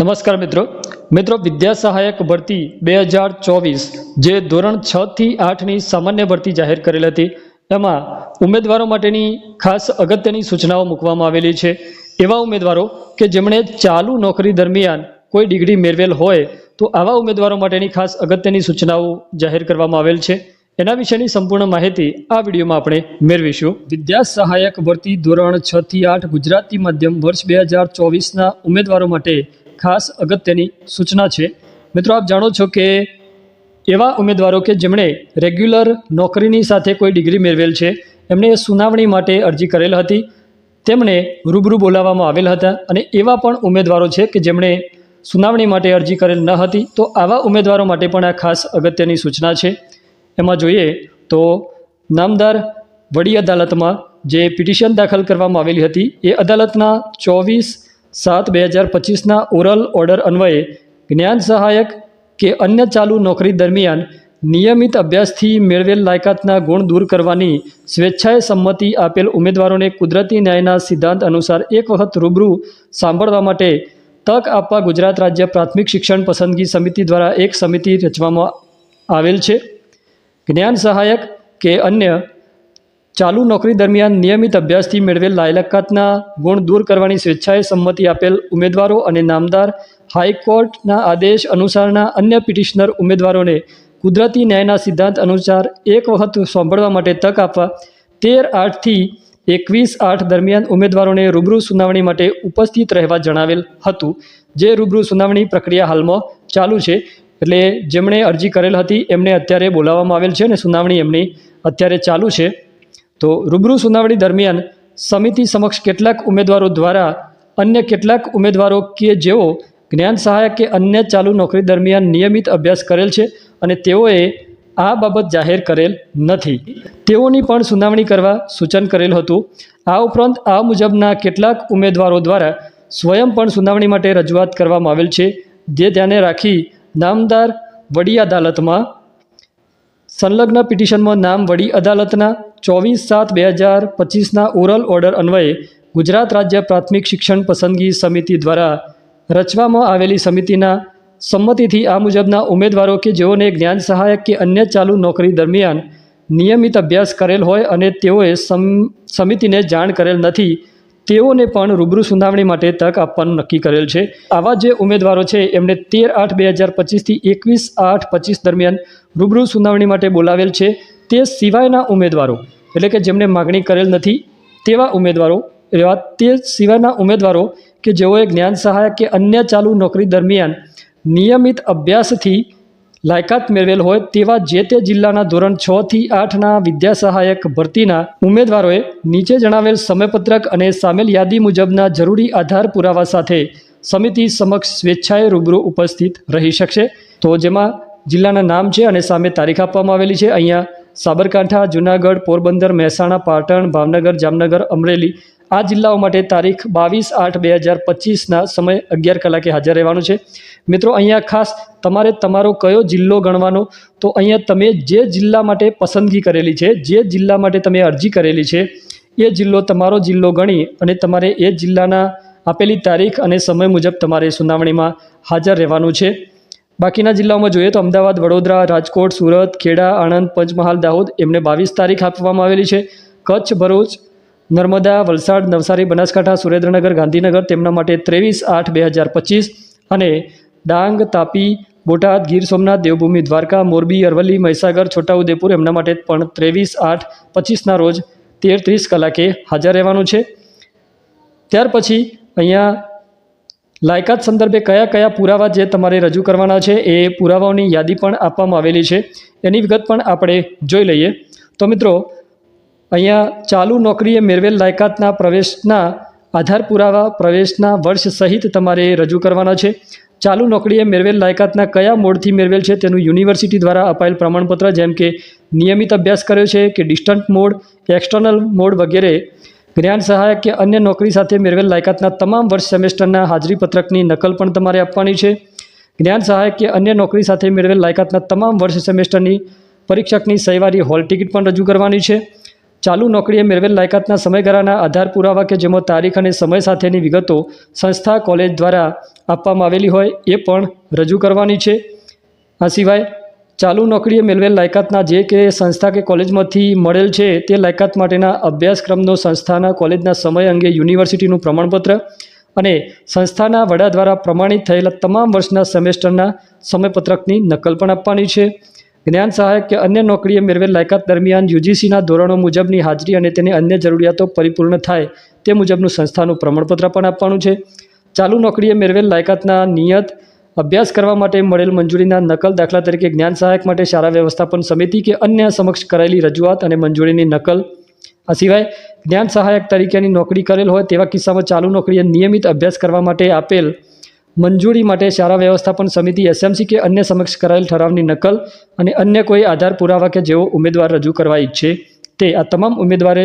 નમસ્કાર મિત્રો. મિત્રો વિદ્યા સહાયક ભરતી બે હજાર ચોવીસ જે ધોરણ છ થી આઠની સામાન્ય ભરતી જાહેર કરેલ હતી, એમાં ઉમેદવારો માટેની ખાસ અગત્યની સૂચનાઓ મૂકવામાં આવેલી છે. એવા ઉમેદવારો કે જેમણે ચાલુ નોકરી દરમિયાન કોઈ ડિગ્રી મેળવેલ હોય, તો આવા ઉમેદવારો માટેની ખાસ અગત્યની સૂચનાઓ જાહેર કરવામાં આવેલ છે. એના વિશેની સંપૂર્ણ માહિતી આ વિડીયોમાં આપણે મેળવીશું. વિદ્યા સહાયક ભરતી ધોરણ છ થી આઠ ગુજરાતી માધ્યમ વર્ષ બે હજાર ચોવીસના ઉમેદવારો માટે ખાસ અગત્યની સૂચના છે. મિત્રો, આપ જાણો છો કે એવા ઉમેદવારો કે જેમણે રેગ્યુલર નોકરીની સાથે કોઈ ડિગ્રી મેળવેલ છે, એમણે સુનાવણી માટે અરજી કરેલ હતી. તેમણે રૂબરૂ બોલાવવામાં આવેલ હતા અને એવા પણ ઉમેદવારો છે કે જેમણે સુનાવણી માટે અરજી કરેલ ન હતી. તો આવા ઉમેદવારો માટે પણ આ ખાસ અગત્યની સૂચના છે. એમાં જોઈએ તો નામદાર વડી અદાલતમાં જે પિટિશન દાખલ કરવામાં આવેલી હતી, એ અદાલતના ચોવીસ સાત બે હજાર પચીસના ઓરલ ઓર્ડર અન્વયે જ્ઞાન સહાયક કે અન્ય ચાલુ નોકરી દરમિયાન નિયમિત અભ્યાસથી મેળવેલ લાયકાતના ગુણ દૂર કરવાની સ્વેચ્છાએ સંમતિ આપેલ ઉમેદવારોને કુદરતી ન્યાયના સિદ્ધાંત અનુસાર એક વખત રૂબરૂ સાંભળવા માટે તક આપવા ગુજરાત રાજ્ય પ્રાથમિક શિક્ષણ પસંદગી સમિતિ દ્વારા એક સમિતિ રચવામાં આવેલ છે. જ્ઞાન સહાયક કે અન્ય ચાલુ નોકરી દરમિયાન નિયમિત અભ્યાસથી મેળવેલ લાયકાતના ગુણ દૂર કરવાની સ્વેચ્છાએ સંમતિ આપેલ ઉમેદવારો અને નામદાર હાઈકોર્ટના આદેશ અનુસારના અન્ય પિટિશનર ઉમેદવારોને કુદરતી ન્યાયના સિદ્ધાંત અનુસાર એક વખત સાંભળવા માટે તક આપવા તેર આઠથી એકવીસ આઠ દરમિયાન ઉમેદવારોને રૂબરૂ સુનાવણી માટે ઉપસ્થિત રહેવા જણાવેલ હતું. જે રૂબરૂ સુનાવણી પ્રક્રિયા હાલમાં ચાલુ છે એટલે જેમણે અરજી કરેલ હતી એમને અત્યારે બોલાવવામાં આવેલ છે અને સુનાવણી એમની અત્યારે ચાલુ છે. તો રૂબરૂ સુનાવણી દરમિયાન સમિતિ સમક્ષ કેટલાક ઉમેદવારો દ્વારા અન્ય કેટલાક ઉમેદવારો કે જેઓ જ્ઞાન સહાયક કે અન્ય ચાલુ નોકરી દરમિયાન નિયમિત અભ્યાસ કરેલ છે અને તેઓએ આ બાબત જાહેર કરેલ નથી. તેઓની પણ સુનાવણી કરવા સૂચન કરેલ હતું. આ ઉપરાંત આ મુજબના કેટલાક ઉમેદવારો દ્વારા સ્વયં પણ સુનાવણી માટે રજૂઆત કરવામાં આવેલ છે. જે ધ્યાને રાખી નામદાર વડી અદાલતમાં સંલગ્ન પિટિશનમાં નામ વડી અદાલતના ચોવીસ સાત બે હજાર પચીસના ઓરલ ઓર્ડર અન્વયે ગુજરાત રાજ્ય પ્રાથમિક શિક્ષણ પસંદગી સમિતિ દ્વારા રચવામાં આવેલી સમિતિના સંમતિથી આ મુજબના ઉમેદવારો કે જેઓને જ્ઞાન સહાયક કે અન્ય ચાલુ નોકરી દરમિયાન નિયમિત અભ્યાસ કરેલ હોય અને તેઓએ સમ, સમિતિને જાણ કરેલ નથી તેઓને પણ રૂબરૂ સુનાવણી માટે તક આપવાનું નક્કી કરેલ છે. આવા જે ઉમેદવારો છે, એમને તેર આઠ બે હજાર પચીસથી એકવીસ આઠ પચીસ દરમિયાન રૂબરૂ સુનાવણી માટે બોલાવેલ છે. તે સિવાયના ઉમેદવારો, એટલે કે જેમણે માગણી કરેલ નથી, તેવા ઉમેદવારો, એવા તે સિવાયના ઉમેદવારો કે જેઓએ જ્ઞાન સહાયક કે અન્ય ચાલુ નોકરી દરમિયાન નિયમિત અભ્યાસથી લાયકાત મેળવેલ હોય તેવા જે તે જિલ્લાના ધોરણ છ થી આઠના વિદ્યા સહાયક ભરતીના ઉમેદવારોએ નીચે જણાવેલ સમયપત્રક અને સામેલ યાદી મુજબના જરૂરી આધાર પુરાવા સાથે સમિતિ સમક્ષ સ્વેચ્છાએ રૂબરૂ ઉપસ્થિત રહી શકશે. તો જેમાં જિલ્લાના નામ છે અને સામે તારીખ આપવામાં આવેલી છે. અહીંયા સાબરકાંઠા, જુનાગઢ, પોરબંદર, મહેસાણા, પાટણ, ભાવનગર, જામનગર, અમરેલી આ જિલ્લાઓ માટે તારીખ બાવીસ આઠ બે હજાર પચીસના સમય અગિયાર કલાકે હાજર રહેવાનું છે. મિત્રો, અહીંયા ખાસ તમારે તમારો કયો જિલ્લો ગણવાનો? તો અહીંયા તમે જે જિલ્લા માટે પસંદગી કરેલી છે, જે જિલ્લા માટે તમે અરજી કરેલી છે, એ જિલ્લો તમારો જિલ્લો ગણી અને તમારે એ જિલ્લાના આપેલી તારીખ અને સમય મુજબ તમારે સુનાવણીમાં હાજર રહેવાનું છે. બાકીના જિલ્લાઓમાં જોઈએ તો અમદાવાદ, વડોદરા, રાજકોટ, સુરત, ખેડા, આણંદ, પંચમહાલ, દાહોદ એમને બાવીસ તારીખ આપવામાં આવેલી છે. કચ્છ, ભરૂચ નર્મદા, વલસાડ, નવસારી, બનાસકાંઠા, સુરેન્દ્રનગર, ગાંધીનગર તેમના માટે ત્રેવીસ આઠ બે હજાર પચીસ અને ડાંગ, તાપી, બોટાદ, ગીર સોમનાથ, દેવભૂમિ, દ્વારકા, મોરબી, અરવલ્લી, મહીસાગર, છોટાઉદેપુર એમના માટે પણ ત્રેવીસ આઠ પચીસના રોજ તેર ત્રીસ કલાકે હાજર રહેવાનું છે. ત્યાર પછી અહીંયા લાયકાત સંદર્ભે કયા કયા પુરાવા જે તમારે રજૂ કરવાના છે એ પુરાવાઓની યાદી પણ આપવામાં આવેલી છે. એની વિગત પણ આપણે જોઈ લઈએ. તો મિત્રો અહીંયા ચાલુ નોકરીએ મેળવેલ લાયકાતના પ્રવેશના આધાર પુરાવા પ્રવેશના વર્ષ સહિત તમારે રજૂ કરવાના છે. ચાલુ નોકરીએ મેળવેલ લાયકાતના કયા મોડથી મેળવેલ છે તેનું યુનિવર્સિટી દ્વારા અપાયેલ પ્રમાણપત્ર જેમ કે નિયમિત અભ્યાસ કર્યો છે કે ડિસ્ટન્ટ મોડ, એક્સટર્નલ મોડ વગેરે. જ્ઞાન સહાયક કે અન્ય નોકરી સાથે મેળવેલ લાયકાતના તમામ વર્ષ સેમેસ્ટરના હાજરીપત્રકની નકલ પણ તમારે આપવાની છે. જ્ઞાન સહાયક કે અન્ય નોકરી સાથે મેળવેલ લાયકાતના તમામ વર્ષ સેમેસ્ટરની પરીક્ષકની સહીવારી હોલ ટિકિટ પણ રજૂ કરવાની છે. ચાલુ નોકરીએ મેળવેલ લાયકાતના સમયગાળાના આધાર પુરાવા કે જેમાં તારીખ અને સમય સાથેની વિગતો સંસ્થા, કોલેજ દ્વારા આપવામાં આવેલી હોય એ પણ રજૂ કરવાની છે. આ સિવાય, ચાલુ નોકરીએ મેળવેલ લાયકાતના જે કે સંસ્થા કે કોલેજમાંથી મળેલ છે તે લાયકાત માટેના અભ્યાસક્રમનો સંસ્થાના કોલેજના સમય અંગે યુનિવર્સિટીનું પ્રમાણપત્ર અને સંસ્થાના વડા દ્વારા પ્રમાણિત થયેલા તમામ વર્ષના સેમેસ્ટરના સમયપત્રકની નકલ પણ આપવાની છે. જ્ઞાન સહાયક કે અન્ય નોકરીએ મેળવેલ લાયકાત દરમિયાન યુજીસીના ધોરણો મુજબની હાજરી અને તેની અન્ય જરૂરિયાતો પરિપૂર્ણ થાય તે મુજબનું સંસ્થાનું પ્રમાણપત્ર પણ આપવાનું છે. ચાલુ નોકરીએ મેળવેલ લાયકાતના નિયત અભ્યાસ કરવા માટે મળેલ મંજૂરીના નકલ દાખલા તરીકે જ્ઞાન સહાયક માટે શાળા વ્યવસ્થાપન સમિતિ કે અન્ય સમક્ષ કરાયેલી રજૂઆત અને મંજૂરીની નકલ. આ સિવાય જ્ઞાન સહાયક તરીકેની નોકરી કરેલ હોય તેવા કિસ્સામાં ચાલુ નોકરીએ નિયમિત અભ્યાસ કરવા માટે આપેલ મંજૂરી માટે શાળા વ્યવસ્થાપન સમિતિ એસએમસી કે અન્ય સમક્ષ કરાયેલ ઠરાવની નકલ અને અન્ય કોઈ આધાર પુરાવા કે જેઓ ઉમેદવાર રજૂ કરવા ઈચ્છે તે આ તમામ ઉમેદવારે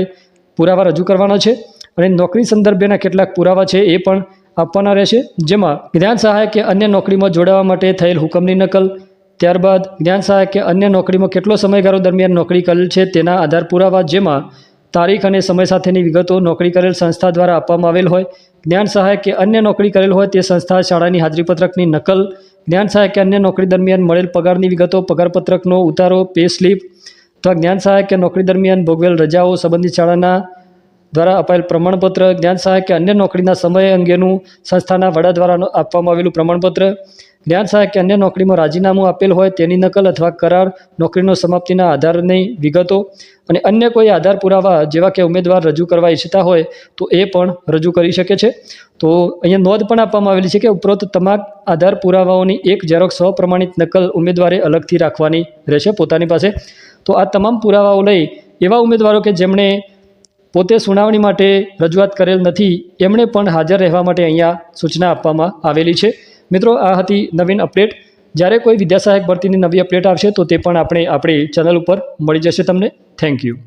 પુરાવા રજૂ કરવાના છે અને નોકરી સંદર્ભેના કેટલાક પુરાવા છે એ પણ આપવાના રહેશે. જેમાં જ્ઞાન સહાયક કે અન્ય નોકરીમાં જોડાવા માટે થયેલ હુકમની નકલ, ત્યારબાદ જ્ઞાન સહાયક કે અન્ય નોકરીમાં કેટલો સમયગાળો દરમિયાન નોકરી કરેલ છે તેના આધાર પુરાવા, જેમાં તારીખ અને સમય સાથેની વિગતો નોકરી કરેલ સંસ્થા દ્વારા આપવામાં આવેલ હોય જ્ઞાન સહાયક કે અન્ય નોકરી કરેલ હોય તે સંસ્થા, શાળાની હાજરીપત્રકની નકલ, જ્ઞાન સહાયક કે અન્ય નોકરી દરમિયાન મળેલ પગારની વિગતો, પગારપત્રકનો ઉતારો પે સ્લીપ અથવા જ્ઞાન સહાયક કે નોકરી દરમિયાન ભોગવેલ રજાઓ સંબંધિત શાળાના દ્વારા અપાયેલ પ્રમાણપત્ર, જ્ઞાન સહાયક કે અન્ય નોકરીના સમય અંગેનું સંસ્થાના વડા દ્વારા આપવામાં આવેલું પ્રમાણપત્ર જ્ઞાન સહાયક અન્ય નોકરીમાં રાજીનામું આપેલ હોય તેની નકલ અથવા કરાર નોકરીનો સમાપ્તિના આધારની વિગતો અને અન્ય કોઈ આધાર પુરાવા જેવા કે ઉમેદવાર રજૂ કરવા ઈચ્છતા હોય તો એ પણ રજૂ કરી શકે છે. તો અહીંયા નોંધ પણ આપવામાં આવેલી છે કે ઉપરોક્ત તમામ આધાર પુરાવાઓની એક ઝેરોક્ષ સ્વપ્રમાણિત નકલ ઉમેદવારે અલગથી રાખવાની રહેશે પોતાની પાસે. તો આ તમામ પુરાવાઓ લઈ એવા ઉમેદવારો કે જેમણે પોતે સુનાવણી માટે રજૂઆત કરેલ નથી, એમણે પણ હાજર રહેવા માટે અહીંયા સૂચના આપવામાં આવેલી છે. મિત્રો, આ હતી નવીન અપડેટ જ્યારે કોઈ વિદ્યાસહાયક ભરતીની નવી અપડેટ આવશે, તો તે પણ આપણે આપણી ચેનલ ઉપર મળી જશે તમને. Thank you